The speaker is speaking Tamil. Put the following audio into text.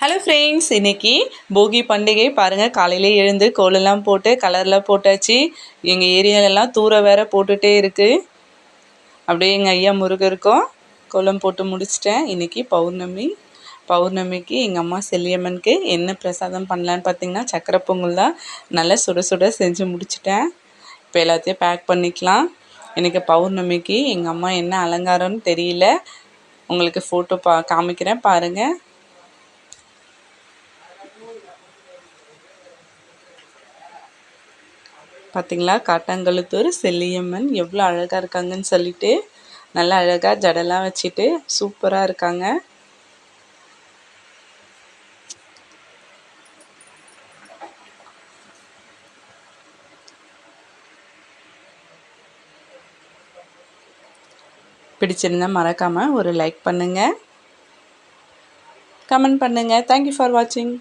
ஹலோ ஃப்ரெண்ட்ஸ் இன்றைக்கி போகி பண்டிகை பாருங்கள் காலையிலே எழுந்து கோலெல்லாம் போட்டு கலர்லாம் போட்டாச்சு. எங்கள் ஏரியாலெல்லாம் தூர வேற போட்டுகிட்டே இருக்குது அப்படியே எங்கள் ஐயா முருகருக்கும் கோலம் போட்டு முடிச்சிட்டேன். இன்றைக்கி பௌர்ணமி. பௌர்ணமிக்கு எங்கள் அம்மா செல்லியம்மனுக்கு என்ன பிரசாதம் பண்ணலான்னு பார்த்தீங்கன்னா சக்கரை பொங்கல் தான். நல்லா சுட சுட செஞ்சு முடிச்சிட்டேன். இப்போ எல்லாத்தையும் பேக் பண்ணிக்கலாம். இன்றைக்கி பௌர்ணமிக்கு எங்கள் அம்மா என்ன அலங்காரம்னு தெரியல. உங்களுக்கு ஃபோட்டோ பா காமிக்கிறேன் பாருங்கள் பார்த்தீங்களா காட்டாங்கழுத்தூர் செல்லியம்மன் எவ்வளோ அழகாக இருக்காங்கன்னு சொல்லிட்டு நல்லா அழகாக ஜடலாம் வச்சுட்டு சூப்பராக இருக்காங்க. பிடிச்சிருந்தா மறக்காமல் ஒரு லைக் பண்ணுங்கள் கமெண்ட் பண்ணுங்கள் தேங்க்யூ ஃபார் வாட்சிங்